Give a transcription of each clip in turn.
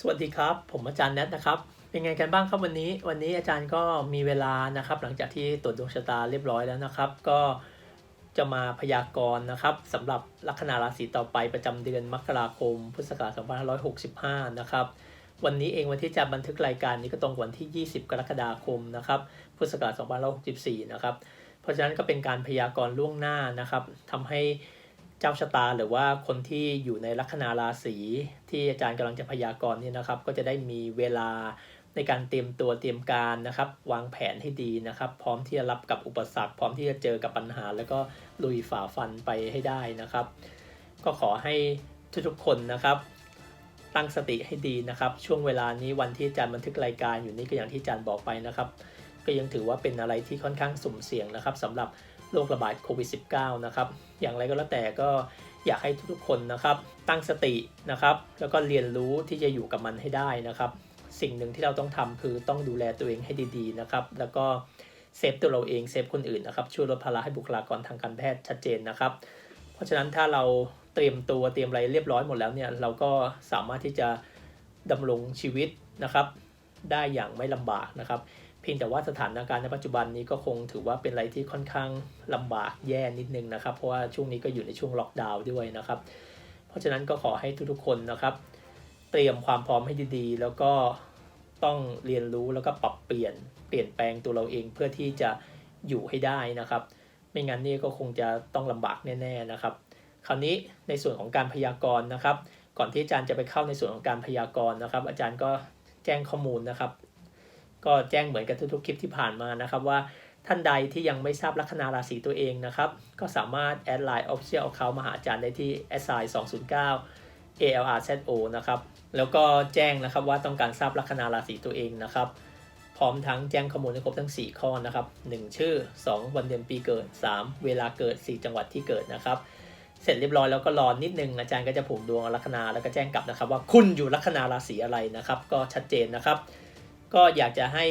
สวัสดีครับ ผมอาจารย์แนทนะครับ เป็นไงกันบ้างครับวันนี้ วันนี้อาจารย์ก็มีเวลานะครับ หลังจากที่ตรวจดวงชะตาเรียบร้อยแล้วนะครับ ก็จะมาพยากรณ์นะครับสำหรับลัคนาราศีต่อไปประจำเดือนมกราคม พุทธศักราช2565 นะครับ วันนี้เองวันที่จะบันทึกรายการนี้ก็ตรงกับวันที่ 20 กรกฎาคมนะครับพุทธศักราช2564 นะครับ เพราะฉะนั้นก็เป็นการพยากรณ์ล่วงหน้านะครับทำให้ เจ้าชะตาหรือว่าคนที่อยู่ในลัคนาราศีที่อาจารย์กำลังจะพยากรณ์นี่นะครับ ก็จะได้มีเวลาในการเตรียมตัวเตรียมการนะครับ วางแผนให้ดีนะครับ พร้อมที่จะรับกับอุปสรรค พร้อมที่จะเจอกับปัญหา แล้วก็ลุยฝ่าฟันไปให้ได้นะครับ ก็ขอให้ทุกๆคนนะครับ ตั้งสติให้ดีนะครับ ช่วงเวลานี้วันที่อาจารย์บันทึกรายการอยู่นี่ก็อย่างที่อาจารย์บอกไปนะครับ ก็ยังถือว่าเป็นอะไรที่ค่อนข้างสุ่มเสี่ยงนะครับสำหรับ โรคระบาดโควิด -19 นะครับ อย่างไรก็แล้วแต่ก็อยากให้ทุกๆคนนะครับ ตั้งสตินะครับ แล้วก็เรียนรู้ที่จะอยู่กับมันให้ได้นะครับ สิ่งหนึ่งที่เราต้องทำคือต้องดูแลตัวเองให้ดีๆนะครับ แล้วก็เซฟตัวเราเองเซฟคนอื่นนะครับ ช่วยลดภาระให้บุคลากรทางการแพทย์ชัดเจนนะครับ เพราะฉะนั้นถ้าเราเตรียมตัวเตรียมอะไรเรียบร้อยหมดแล้วเนี่ยเราก็สามารถที่จะดำรงชีวิตนะครับ ได้อย่างไม่ลำบากนะครับ พียงแต่ว่าสถานการณ์ในปัจจุบันนี้ก็คงถือว่าเป็นอะไรที่ค่อนข้างลำบากแย่นิดนึงนะครับ เพราะว่าช่วงนี้ก็อยู่ในช่วงล็อกดาวน์ด้วยนะครับ เพราะฉะนั้นก็ขอให้ทุกๆคนนะครับ เตรียมความพร้อมให้ดีๆ แล้วก็ต้องเรียนรู้แล้วก็ปรับเปลี่ยนเปลี่ยนแปลงตัวเราเองเพื่อที่จะอยู่ให้ได้นะครับ ไม่งั้นนี่ก็คงจะต้องลำบากแน่ ๆนะครับ คราวนี้ในส่วนของการพยากรณ์นะครับ ก่อนที่อาจารย์จะไปเข้าในส่วนของการพยากรณ์นะครับ อาจารย์ก็แจ้งข้อมูลนะครับ ก็แจ้งเหมือนกับทุกๆคลิปที่ผ่านมานะครับว่าท่านใดที่ยังไม่ทราบลัคนาราศีตัวเองนะครับ ก็สามารถแอดไลน์ Official Account มาหาอาจารย์ได้ที่ s i 209 ALRZO นะครับ แล้วก็แจ้งนะครับว่าต้องการทราบลัคนาราศีตัวเองนะครับ พร้อมทั้งแจ้งข้อมูลให้ครบทั้ง 4 ข้อนะครับ 1 ชื่อ 2 วันเดือนปีเกิด 3 เวลาเกิด 4 จังหวัดที่เกิดนะครับ เสร็จเรียบร้อยแล้วก็รอนิดนึงอาจารย์ก็จะผูกดวงลัคนาแล้วก็แจ้งกลับนะครับ ว่าคุณอยู่ลัคนาราศีอะไรนะครับ ก็ชัดเจนนะครับ ก็อยากจะให้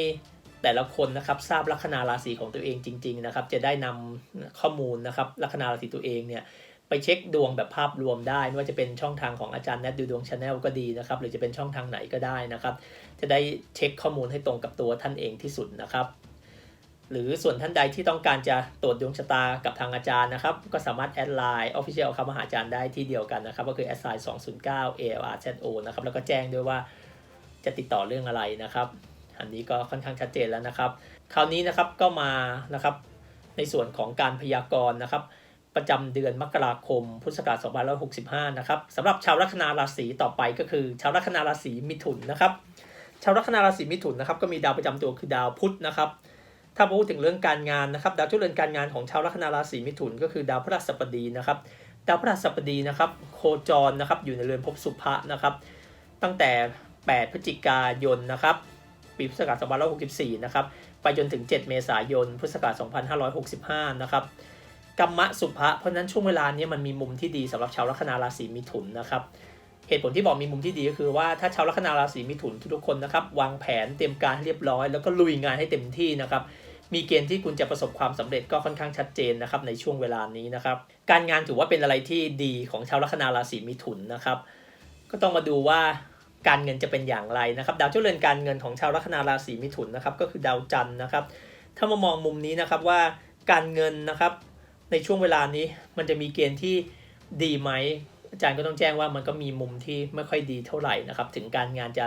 แต่ละคนนะครับทราบลัคนาราศีของตัวเองจริง ๆ นะครับ จะได้นำข้อมูลนะครับลัคนาราศีตัวเองเนี่ยไปเช็คดวงแบบภาพรวมได้ไม่ว่าจะเป็นช่องทางของอาจารย์แนทดูดวงชาแนลก็ดีนะครับหรือจะเป็นช่องทางไหนก็ได้นะครับ จะได้เช็คข้อมูลให้ตรงกับตัวท่านเองที่สุดนะครับหรือส่วนท่านใดที่ต้องการจะตรวจดวงชะตากับทางอาจารย์นะครับ ก็สามารถแอดไลน์ Official เข้ามาหาอาจารย์ได้ที่เดียวกันนะครับ ก็คือ s i 209 ALRZO นะครับ แล้วก็แจ้งด้วยว่า จะติดต่อเรื่องอะไรนะครับ อันนี้ก็ค่อนข้างชัดเจนแล้วนะครับ คราวนี้นะครับก็มานะครับในส่วนของการพยากรณ์นะครับ ประจำเดือนมกราคมพุทธศักราช2565 นะครับสำหรับชาวลัคนาราศีต่อไปก็คือ ชาวลัคนาราศีมิถุนนะครับ ชาวลัคนาราศีมิถุนนะครับก็มีดาวประจำตัวคือดาวพุธนะครับถ้าพูดถึงเรื่องการงานนะครับ ดาวเจ้าเรือนการงานของชาวลัคนาราศีมิถุน ก็คือดาวพฤหัสบดีนะครับ ดาวพฤหัสบดีนะครับ โคจรนะครับอยู่ในเรือนภพสุภะนะครับ ตั้งแต่ 8 พฤศจิกายนนะครับปีพุทธศักราช2564 นะครับ ไปจนถึง 7 เมษายน พุทธศักราช2565 นะครับกรรมะสุภะ เพราะนั้นช่วงเวลานี้มันมีมุมที่ดีสำหรับชาวลัคนาราศีมิถุนนะครับ เหตุผลที่บอกมีมุมที่ดีก็คือว่าถ้าชาวลัคนาราศีมิถุนทุกคนนะครับวางแผนเตรียมการเรียบร้อย แล้วก็ลุยงานให้เต็มที่นะครับ มีเกณฑ์ที่คุณจะประสบความสำเร็จก็ค่อนข้างชัดเจนนะครับในช่วงเวลานี้นะครับ การงานถือว่าเป็นอะไรที่ดีของชาวลัคนาราศีมิถุนนะครับ ก็ต้องมาดูว่า การเงินจะเป็นอย่างไรนะครับ ดาวเจ้าเรือนการเงินของชาวลัคนาราศีมิถุนนะครับก็คือดาวจันทร์นะครับ ถ้ามามองมุมนี้นะครับว่าการเงินนะครับในช่วงเวลานี้มันจะมีเกณฑ์ที่ดีไหมอาจารย์ก็ต้องแจ้งว่ามันก็มีมุมที่ไม่ค่อยดีเท่าไหร่นะครับ ถึงการงานจะ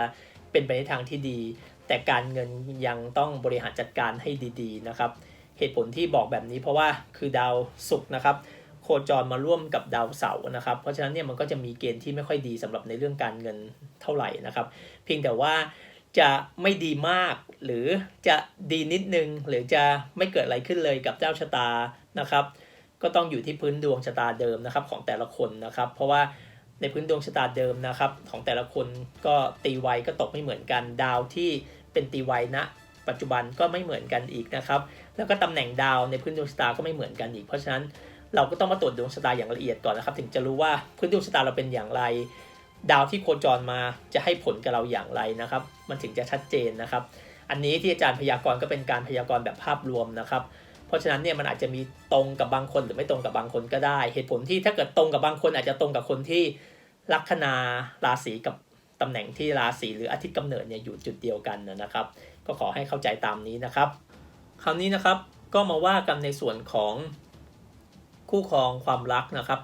เป็นไปในทางที่ดี แต่การเงินยังต้องบริหารจัดการให้ดี ๆ นะครับ เหตุผลที่บอกแบบนี้เพราะว่าคือดาวศุกร์นะครับ โคจรมาร่วมกับดาวเสาร์นะครับ เพราะฉะนั้นเนี่ยมันก็จะมีเกณฑ์ที่ไม่ค่อยดีสำหรับในเรื่องการเงินเท่าไหร่นะครับ เพียงแต่ว่าจะไม่ดีมากหรือจะดีนิดนึง หรือจะไม่เกิดอะไรขึ้นเลยกับเจ้าชะตานะครับ ก็ต้องอยู่ที่พื้นดวงชะตาเดิมนะครับของแต่ละคนนะครับ เพราะว่าในพื้นดวงชะตาเดิมนะครับ ของแต่ละคนก็ตีไวก็ตกไม่เหมือนกันดาวที่เป็นตีไวณปัจจุบันก็ไม่เหมือนกันอีกนะครับ แล้วก็ตำแหน่งดาวในพื้นดวงชะตาก็ไม่เหมือนกันอีก เพราะฉะนั้น เราก็ต้องมาตรวจดวงชะตาอย่างละเอียดก่อนนะครับ ถึงจะรู้ว่าพื้นดวงชะตาเราเป็นอย่างไร ดาวที่โคจรมาจะให้ผลกับเราอย่างไรนะครับ มันถึงจะชัดเจนนะครับ อันนี้ที่อาจารย์พยากรณ์ก็เป็นการพยากรณ์แบบภาพรวมนะครับ เพราะฉะนั้นเนี่ยมันอาจจะมีตรงกับบางคนหรือไม่ตรงกับบางคนก็ได้ เหตุผลที่ถ้าเกิดตรงกับบางคน อาจจะตรงกับคนที่ลัคนาราศีกับตำแหน่งที่ราศีหรืออาทิตย์กำเนิดเนี่ยอยู่จุดเดียวกันนะครับ ก็ขอให้เข้าใจตามนี้นะครับ คราวนี้นะครับก็มาว่ากันในส่วนของ คู่ครองความรักนะครับ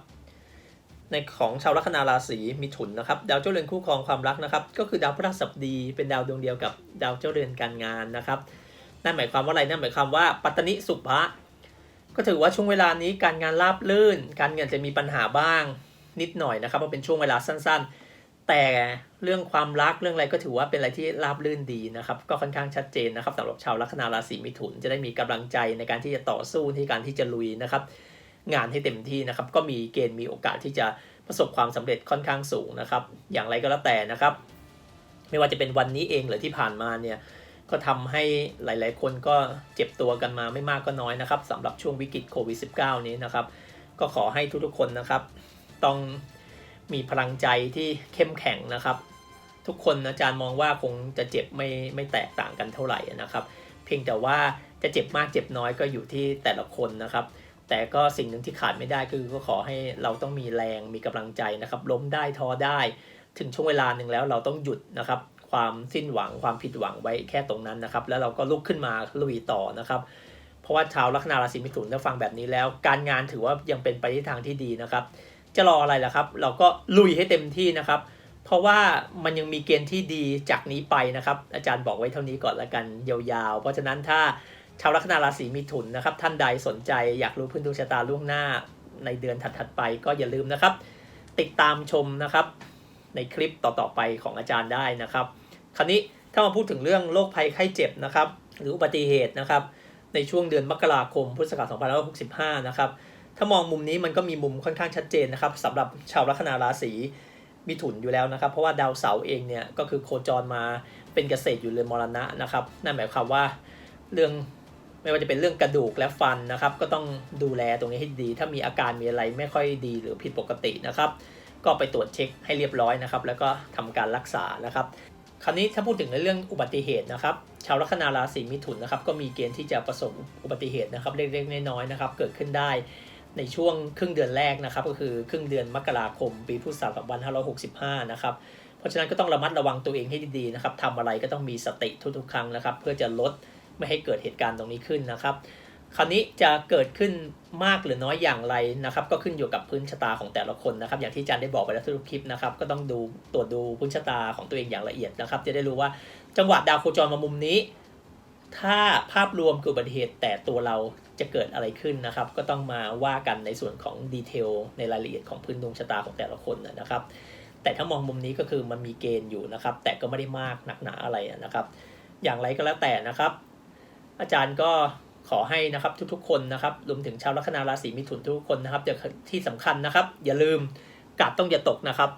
ในของชาวลัคนาราศีมิถุนนะครับดาวเจ้าเรือนคู่ครองความรักนะครับ ก็คือดาวพฤหัสบดีเป็นดาวดวงเดียวกับดาวเจ้าเรือนการงานนะครับนั่นหมายความว่าอะไรนั่นหมายความว่าปัตตนิสุภะก็ถือว่าช่วงเวลานี้การงานราบลื่น การเงินจะมีปัญหาบ้างนิดหน่อยนะครับเพราะเป็นช่วงเวลาสั้นๆ แต่เรื่องความรักเรื่องอะไรก็ถือว่าเป็นอะไรที่ราบลื่นดีนะครับ ก็ค่อนข้างชัดเจนนะครับสำหรับชาวลัคนาราศีมิถุนจะได้มีกำลังใจในการที่จะต่อสู้ที่การที่จะลุยนะครับ งานให้เต็มที่นะครับ ก็มีเกณฑ์มีโอกาสที่จะประสบความสำเร็จค่อนข้างสูงนะครับ อย่างไรก็แล้วแต่นะครับ ไม่ว่าจะเป็นวันนี้เองหรือที่ผ่านมาเนี่ยก็ทำให้หลาย ๆ คนก็เจ็บตัวกันมาไม่มากก็น้อยนะครับสำหรับช่วงวิกฤตโควิด -19 นี้นะครับ ก็ขอให้ทุกๆคนนะครับ ต้องมีพลังใจที่เข้มแข็งนะครับ ทุกคนอาจารย์มองว่าคงจะเจ็บไม่ไม่แตกต่างกันเท่าไหร่นะครับ เพียงแต่ว่าจะเจ็บมากเจ็บน้อยก็อยู่ที่แต่ละคนนะครับ แต่ก็สิ่งหนึ่งที่ขาดไม่ได้คือก็ขอให้เราต้องมีแรงมีกำลังใจนะครับ ล้มได้ท้อได้ ถึงช่วงเวลาหนึ่งแล้วเราต้องหยุดนะครับ ความสิ้นหวังความผิดหวังไว้แค่ตรงนั้นนะครับ แล้วเราก็ลุกขึ้นมาลุยต่อนะครับ เพราะว่าชาวลัคนาราศีมิถุนถ้าฟังแบบนี้แล้ว การงานถือว่ายังเป็นไปในทางที่ดีนะครับ จะรออะไรล่ะครับ เราก็ลุยให้เต็มที่นะครับ เพราะว่ามันยังมีเกณฑ์ที่ดีจากนี้ไปนะครับ อาจารย์บอกไว้เท่านี้ก่อนละกันยาวๆ เพราะฉะนั้นถ้า ชาวลัคนาราศีมิถุนนะครับ ท่านใดสนใจอยากรู้พื้นดวงชะตาล่วงหน้าในเดือนถัดๆไปก็อย่าลืมนะครับ ติดตามชมนะครับ ในคลิปต่อๆไปของอาจารย์ได้นะครับ คราวนี้ถ้ามาพูดถึงเรื่องโรคภัยไข้เจ็บนะครับ หรืออุบัติเหตุนะครับ ในช่วงเดือนมกราคมพุทธศักราช2565 นะครับ ถ้ามองมุมนี้มันก็มีมุมค่อนข้างชัดเจนนะครับสำหรับชาวลัคนาราศีมิถุนอยู่แล้วนะครับ เพราะว่าดาวเสาร์เองเนี่ยก็คือโคจรมาเป็นเกษตรอยู่เรือนมรณะนะครับ นั่นหมายความว่าเรื่อง ไม่ว่าจะเป็นเรื่องกระดูกและฟันนะครับ ก็ต้องดูแลตรงนี้ให้ดี ถ้ามีอาการมีอะไรไม่ค่อยดีหรือผิดปกตินะครับ ก็ไปตรวจเช็คให้เรียบร้อยนะครับ แล้วก็ทำการรักษานะครับคราวนี้ถ้าพูดถึงในเรื่องอุบัติเหตุนะครับ ชาวลัคนาราศีมิถุนนะครับ ก็มีเกณฑ์ที่จะประสบอุบัติเหตุนะครับเล็กๆน้อยๆนะครับ เกิดขึ้นได้ในช่วงครึ่งเดือนแรกนะครับ ก็คือครึ่งเดือนมกราคม ปีพุทธศักราช2565 นะครับเพราะฉะนั้นก็ต้องระมัดระวังตัวเองให้ดีๆนะครับทำอะไรก็ต้องมีสติทุกๆ ครั้งนะครับ เพื่อจะลด ไม่ให้เกิดเหตุการณ์ตรงนี้ขึ้นนะครับ คราวนี้จะเกิดขึ้นมากหรือน้อยอย่างไรนะครับ ก็ขึ้นอยู่กับพื้นชะตาของแต่ละคนนะครับ อย่างที่อาจารย์ได้บอกไปแล้วทุกคลิปนะครับ ก็ต้องดูตรวจดูพื้นชะตาของตัวเองอย่างละเอียดนะครับ จะได้รู้ว่าจังหวะดาวโคจรมามุมนี้ ถ้าภาพรวมเกิดอุบัติเหตุแต่ตัวเราจะเกิดอะไรขึ้นนะครับ ก็ต้องมาว่ากันในส่วนของดีเทลในรายละเอียดของพื้นดวงชะตาของแต่ละคนนะครับ แต่ถ้ามองมุมนี้ก็คือมันมีเกณฑ์อยู่นะครับ แต่ก็ไม่ได้มากหนักหนาอะไรนะครับ อย่างไรก็แล้วแต่นะครับ อาจารย์ก็ขอให้นะครับทุกๆคนนะครับรวมถึงชาวลัคนาราศีมิถุนทุกคนนะครับที่สำคัญนะครับ อย่าลืมกาดต้องอย่าตกนะครับ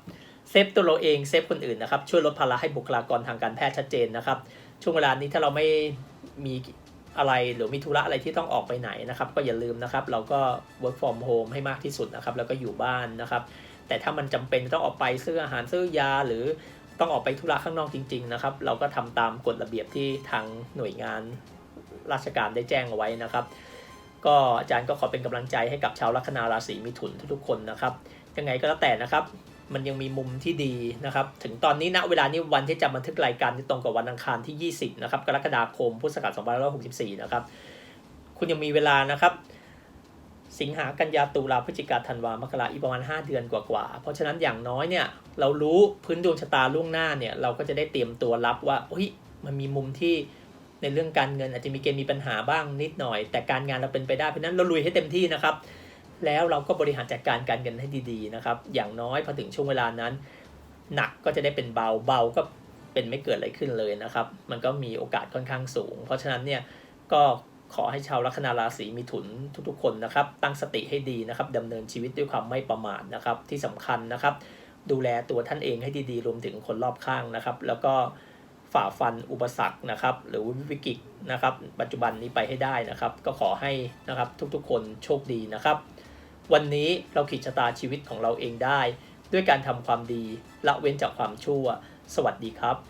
เซฟตัวเราเองเซฟคนอื่นนะครับช่วยลดภาระให้บุคลากรทางการแพทย์ชัดเจนนะครับ ช่วงเวลานี้ถ้าเราไม่มีอะไรหรือมีธุระอะไรที่ต้องออกไปไหนนะครับ ก็อย่าลืมนะครับ เราก็ work from home ให้มากที่สุดนะครับ แล้วก็อยู่บ้านนะครับ แต่ถ้ามันจำเป็นต้องออกไปซื้ออาหารซื้อยาหรือต้องออกไปธุระข้างนอกจริง ๆ นะครับ เราก็ทำตามกฎระเบียบที่ทางหน่วยงาน ราชการได้แจ้งเอาไว้นะครับ ก็อาจารย์ก็ขอเป็นกำลังใจให้กับชาวลัคนาราศีมิถุนทุกๆคนนะครับ ยังไงก็แล้วแต่นะครับ มันยังมีมุมที่ดีนะครับ ถึงตอนนี้ณเวลานี้วันที่จะบันทึกรายการที่ตรงกับวันอังคารที่ 20 นะครับ กรกฎาคมพุทธศักราช2564 นะครับ คุณยังมีเวลานะครับสิงหากันยาตุลาพฤศจิกาธันวามกราอีกประมาณ 5 เดือนกว่าๆ เพราะฉะนั้นอย่างน้อยเนี่ยเรารู้พื้นดวงชะตาล่วงหน้าเนี่ยเราก็จะได้เตรียมตัวรับว่าเฮ้ยมันมีมุมที่ ในเรื่องการเงินอาจจะมีเกณฑ์มีปัญหาบ้างนิดหน่อย แต่การงานเราเป็นไปได้เพราะนั้นเราลุยให้เต็มที่นะครับ แล้วเราก็บริหารจัดการการเงินให้ดีๆนะครับ อย่างน้อยพอถึงช่วงเวลานั้น หนักก็จะได้เป็นเบาเบาก็เป็นไม่เกิดอะไรขึ้นเลยนะครับ มันก็มีโอกาสค่อนข้างสูง เพราะฉะนั้นเนี่ยก็ขอให้ชาวลัคนาราศีมิถุนทุกๆ คนนะครับ ตั้งสติให้ดีนะครับดำเนินชีวิตด้วยความไม่ประมาทนะครับที่สำคัญนะครับ ดูแลตัวท่านเองให้ดีๆ รวมถึงคนรอบข้างนะครับ แล้วก็ ฝ่าฟันอุปสรรคนะครับ หรือวิกฤตนะครับ ปัจจุบันนี้ไปให้ได้นะครับ ก็ขอให้นะครับทุกๆคนโชคดีนะครับ วันนี้เราขีดชะตาชีวิตของเราเองได้ ด้วยการทำความดีละเว้นจากความชั่ว สวัสดีครับ